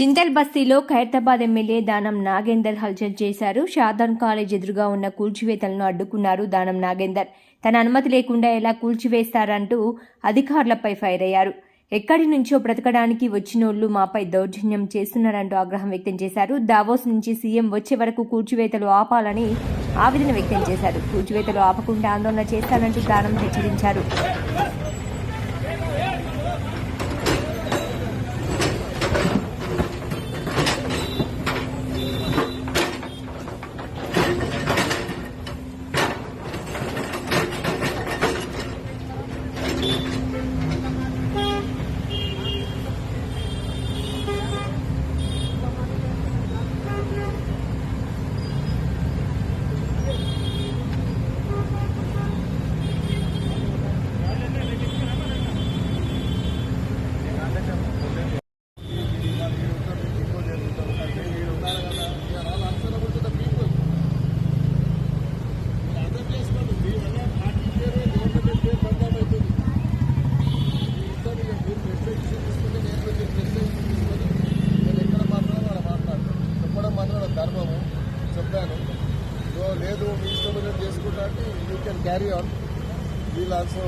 చింతల్ బస్తీలో ఖైరతాబాద్ ఎమ్మెల్యే దానం నాగేందర్ హల్చల్ చేశారు. షాదాన్ కాలేజ్ ఎదురుగా ఉన్న కూల్చివేతలను అడ్డుకున్నారు దానం నాగేందర్. తన అనుమతి లేకుండా ఎలా కూల్చివేస్తారంటూ అధికారులపై ఫైర్ అయ్యారు. ఎక్కడి నుంచో బ్రతకడానికి వచ్చినోళ్ళు మాపై దౌర్జన్యం చేస్తున్నారంటూ ఆగ్రహం వ్యక్తం చేశారు. దావోస్ నుంచి సీఎం వచ్చే వరకు కూల్చివేతలు ఆపాలని ఆవేదన వ్యక్తం చేశారు. కూల్చివేతలు ఆపకుండా ఆందోళన చేస్తానంటూ దానం హెచ్చరించారు. ధర్మము చెప్పాను. సో లేదు మీ ఇష్టం ఉన్నట్టు చేసుకుంటా అంటే you can carry on we'll also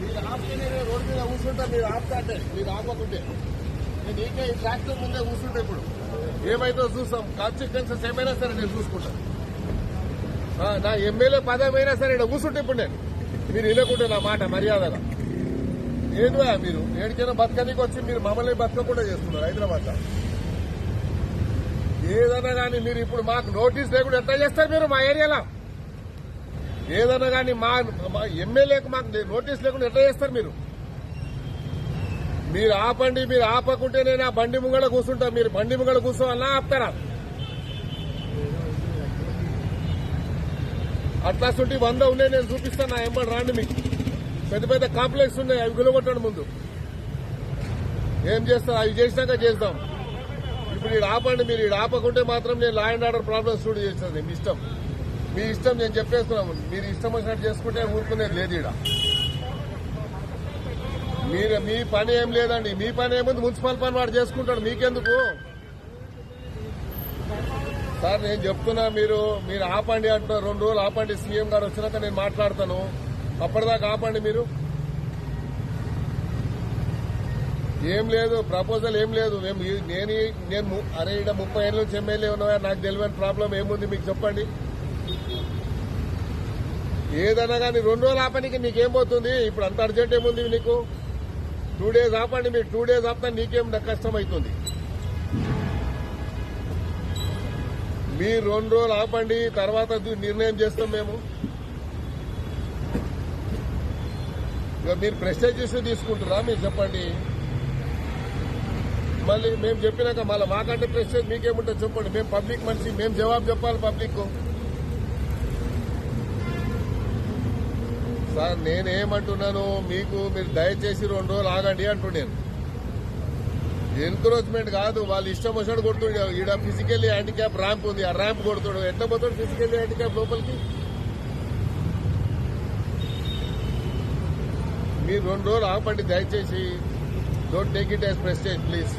మీరు ఆపితే నేను రోడ్డు మీద కూర్చుంటా మీరు ఆపుతా అంటే మీరు ఆపకుంటే. నేను ఈ ట్రాక్టర్ ముందే కూర్చుంటా ఇప్పుడు? ఏమైతే చూస్తాం. కాన్సిక్వెన్సెస్ ఏమైనా సరే నేను చూసుకుంటాను నా ఎమ్మెల్యే పదమైనా సరే ఇక్కడ కూర్చుంటే ఇప్పుడు నేను. మీరు వినకుంటే నా మాట మర్యాదగా. ఏదివా మీరు? ఏడికైనా బతకనికి వచ్చి మీరు మమ్మల్ని బతకకుండా చేస్తున్నారు హైదరాబాద్ ఏదన్నా కానీ మీరు ఇప్పుడు మాకు నోటీస్ లేకుండా ఎట్లా చేస్తారు మీరు మా ఏరియాలో? ఏదన్నా కానీ మా మా ఎమ్మెల్యేకి మాకు నోటీస్ లేకుండా ఎట్లా చేస్తారు మీరు? మీరు ఆపండి మీరు ఆపకుంటే నేను ఆ బండి ముంగడ కూర్చుంటా. మీరు బండి ముంగడ కూర్చోవాలన్నా ఆపుతారా? అట్లా సుంటి వంద ఉన్నాయి నేను చూపిస్తాను నా ఎంబడి రాండి మీకు. పెద్ద పెద్ద కాంప్లెక్స్ ఉన్నాయి అవి గులగొట్టండి ముందు. ఏం చేస్తారు? అవి చేసినాక చేస్తాం ఇప్పుడు ఈడు ఆపండి మీరు ఇది ఆపకుంటే మాత్రం నేను లా అండ్ ఆర్డర్ ప్రాబ్లమ్స్ చూడు చేస్తాను మీ ఇష్టం. మీ ఇష్టం నేను చెప్పేస్తున్నాము. మీరు ఇష్టం వచ్చినట్టు చేసుకుంటే ఊరుకునేది లేదు ఈడ. మీరు మీ పని ఏం లేదండి. మీ పని ఏముంది? మున్సిపల్ పని వాడు చేసుకుంటాడు. మీకెందుకు? సార్ నేను చెప్తున్నా మీరు మీరు ఆపండి అంటున్నారు రెండు రోజులు ఆపండి. సీఎం గారు వచ్చినాక నేను మాట్లాడతాను. అప్పటిదాకా ఆపండి మీరు. ఏం లేదు ప్రపోజల్ ఏం లేదు. మేము నేను నేను అరే ఇక్కడ ముప్పై ఏళ్ళ నుంచి ఎమ్మెల్యే ఉన్నా నాకు తెలియని ప్రాబ్లం ఏముంది? మీకు చెప్పండి. ఏదన్నా కానీ రెండు రోజులు ఆపనికి నీకేం పోతుంది? ఇప్పుడు అంత అర్జెంట్ ఏముంది నీకు? టూ డేస్ ఆపండి మీరు టూ డేస్ ఆపితే నీకేం కష్టం అవుతుంది మీరు రెండు రోజులు ఆపండి తర్వాత నిర్ణయం చేస్తాం మేము. మీరు ప్రెస్టేజ్ ఇష్యూ తీసుకుంటారా మీరు చెప్పండి. మళ్ళీ మేము చెప్పినాక మళ్ళీ మాకంటే ప్రెస్టేజ్ మీకేముంటుంది చెప్పండి. మేము పబ్లిక్ మనిషి మేము జవాబు చెప్పాలి పబ్లిక్ సార్ నేనేమంటున్నాను మీకు మీరు దయచేసి రెండు రోజులు ఆగండి అంటున్నాను ఎన్క్రోచ్మెంట్ కాదు వాళ్ళు ఇష్టం వచ్చినట్టు కొడుతుండే. ఈడ ఫిజికల్లీ హ్యాండిక్యాప్ ర్యాంప్ ఉంది ఆ ర్యాంప్ కొడుతుడు. ఎంత పోతాడు ఫిజికల్లీ హ్యాండిక్యాప్ లోపలికి? మీరు రెండు రోజులు ఆపండి దయచేసి. Don't take it as prestige please